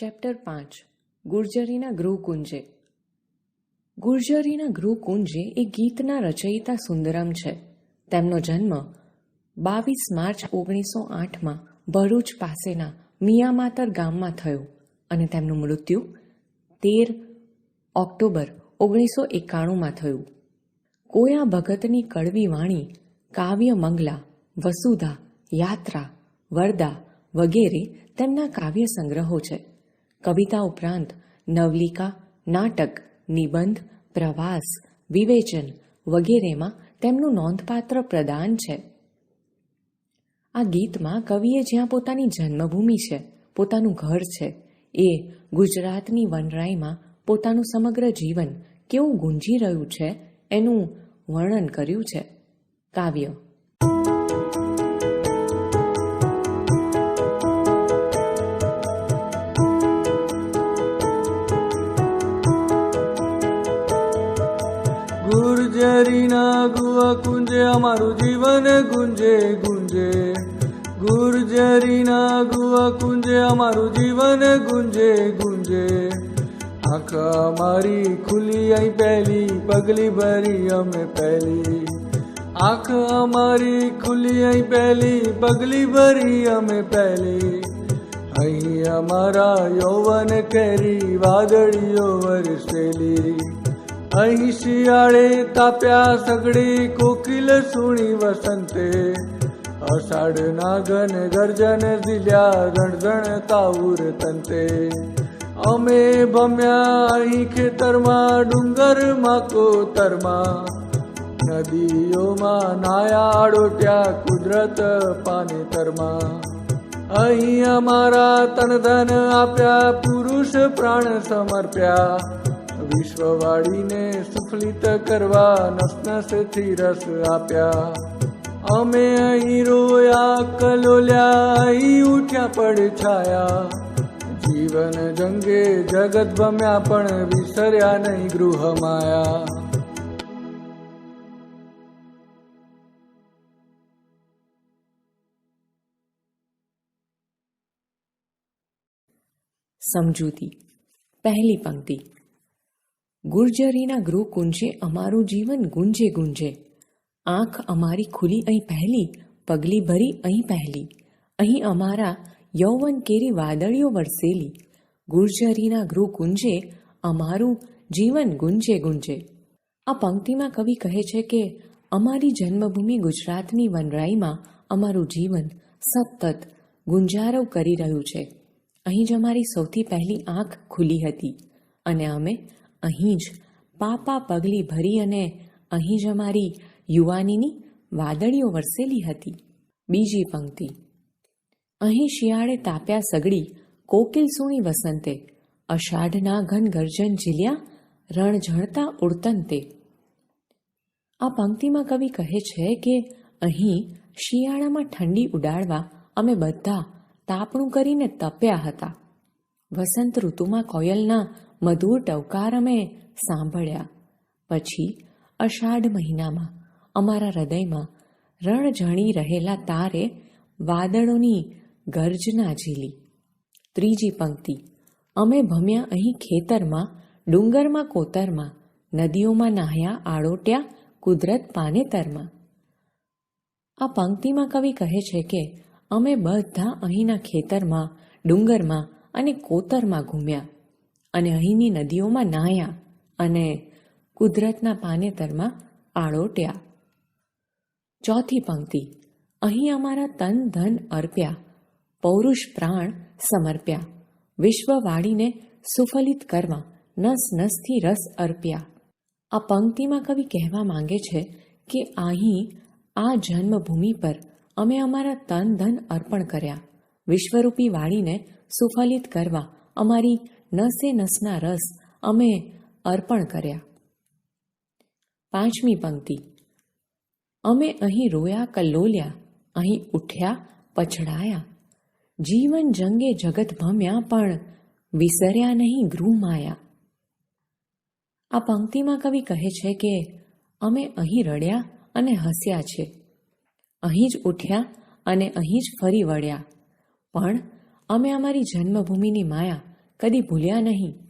Chapter પાંચ. ગુર્જરીના ગૃહકુંજે. ગુર્જરીના ગૃહકુંજે એ ગીતના રચયિતા સુંદરમ છે. તેમનો જન્મ બાવીસ માર્ચ ઓગણીસો આઠમાં ભરૂચ પાસેના મિયામાતર ગામમાં થયો અને તેમનું મૃત્યુ તેર ઓક્ટોબર ઓગણીસો એકાણુંમાં થયું. કોયા ભગતની કડવી વાણી, કાવ્ય મંગલા, વસુધા, યાત્રા, વરદા વગેરે તેમના કાવ્ય સંગ્રહો છે. કવિતા ઉપરાંત નવલિકા, નાટક, નિબંધ, પ્રવાસ, વિવેચન વગેરેમાં તેમનું નોંધપાત્ર પ્રદાન છે. આ ગીતમાં કવિએ જ્યાં પોતાની જન્મભૂમિ છે, પોતાનું ઘર છે, એ ગુજરાતની વનરાઈમાં પોતાનું સમગ્ર જીવન કેવું ગુંજી રહ્યું છે એનું વર્ણન કર્યું છે. કાવ્ય ગુવા કુંજે અમારું જીવન ગુંજે ગુંજે. ગુર્જરીના ગુવા કુંજે અમારું જીવન ગુંજે ગુંજે. આંખ અમારી ખુલી અહીં પહેલી, પગલી ભરી અમે પહેલી. આંખ અમારી ખુલી અહીં પહેલી, પગલી ભરી અમે પહેલી. અહીં અમારા યૌવન કેરી, વાદળીઓ વરસેલી. અહીં શિયાળે તાપ્યા સગડી કોકિલ સુણી વસંતે અષાઢના ઘન ગર્જન ઝીલ્યા રણઝણ કાઉર તંતે અમે ભમ્યા અહીં ખેતરમાં ડુંગરમાં કોતરમાં નદીઓમાં નાયા આડોટ્યા કુદરત પાનેતરમાં અહીં અમારા તન ધન આપ્યા પુરુષ પ્રાણ સમર્પ્યા વિશ્વવાળીને સુફલિત કરવા નસ નસથી રસ આપ્યા અમે અહીં રોયા કલોલ્યા અહીં ઉઠ્યા પડ છાયા જીવન જંગે જગત ભમ્યા પણ વિસર્યા નહીં ગૃહ માયા સમજૂતી પહેલી પંક્તિ ગુર્જરીના ગૃહ કુંજે અમારું જીવન ગુંજે ગુંજે. આંખ અમારી ખુલી અહીં પહેલી, પગલી ભરી અહીં પહેલી. અહીં અમારા યૌવન કેરી વાદળીઓ વરસેલી. ગુર્જરીના ગૃહ કુંજે અમારું જીવન ગુંજે ગુંજે. આ પંક્તિમાં કવિ કહે છે કે, અમારી જન્મભૂમિ ગુજરાતની વનરાઈમાં અમારું જીવન સતત ગુંજારવ કરી રહ્યું છે. અહીં જ અમારી સૌથી પહેલી આંખ ખુલી હતી અને અમે અહીં જ પાપા પગલી ભરી અને અહીં જ અમારી યુવાનીની વાદળીઓ વરસેલી હતી. બીજી પંક્તિ. અહીં શિયાળે તાપ્યા સગડી કોકિલ સુણી વસંતે, અષાઢના ઘન ગર્જન ઝીલ્યા, રણ ઝણતા ઉડતંતે. આ પંક્તિમાં કવિ કહે છે કે અહીં શિયાળામાં ઠંડી ઉડાડવા અમે બધા તાપણું કરીને તપ્યા હતા. વસંત ઋતુમાં કોયલના મધુર ટવકાર અમે સાંભળ્યા. પછી અષાઢ મહિનામાં અમારા હૃદયમાં રણઝણી રહેલા તારે વાદળોની ગર્જના ઝીલી. ત્રીજી પંક્તિ, અમે ભમ્યા અહીં ખેતરમાં, ડુંગરમાં, કોતરમાં, નદીઓમાં નાહ્યા આડોટ્યા કુદરત પાનેતરમાં આ પંક્તિમાં કવિ કહે છે કે, અમે બધા અહીંના ખેતરમાં, ડુંગરમાં અને કોતરમાં ઘૂમ્યા. અને અહીંની નદીઓમાં નાહ્યા અને કુદરતના પાનેતરમાં આળોટ્યા. ચોથી પંક્તિ, અહીં અમારા તન ધન અર્પ્યા, પૌરુષ પ્રાણ સમર્પ્યા, વિશ્વવાળીને સુફલિત કરવા નસ નસથી રસ અર્પ્યા. આ પંક્તિમાં કવિ કહેવા માંગે છે કે અહીં, આ જન્મભૂમિ પર અમે અમારા તન ધન અર્પણ કર્યા, વિશ્વરૂપી વાળીને સુફલિત કરવા અમારી નસે નસના રસ અમે અર્પણ કર્યા. પાંચમી પંક્તિ. અમે અહીં રોયા કલ્લોલ્યા અહીં ઉઠ્યા પછડાયા. જીવન જંગે જગત ભમ્યા પણ વિસર્યા નહીં ગૃહમાયા આ પંક્તિમાં કવિ કહે છે કે અમે અહીં રડ્યા અને હસ્યા છે. અહીં જ ઉઠ્યા અને અહીં જ ફરી વળ્યા. પણ અમે અમારી જન્મભૂમિની માયા કદી ભૂલ્યા નહીં.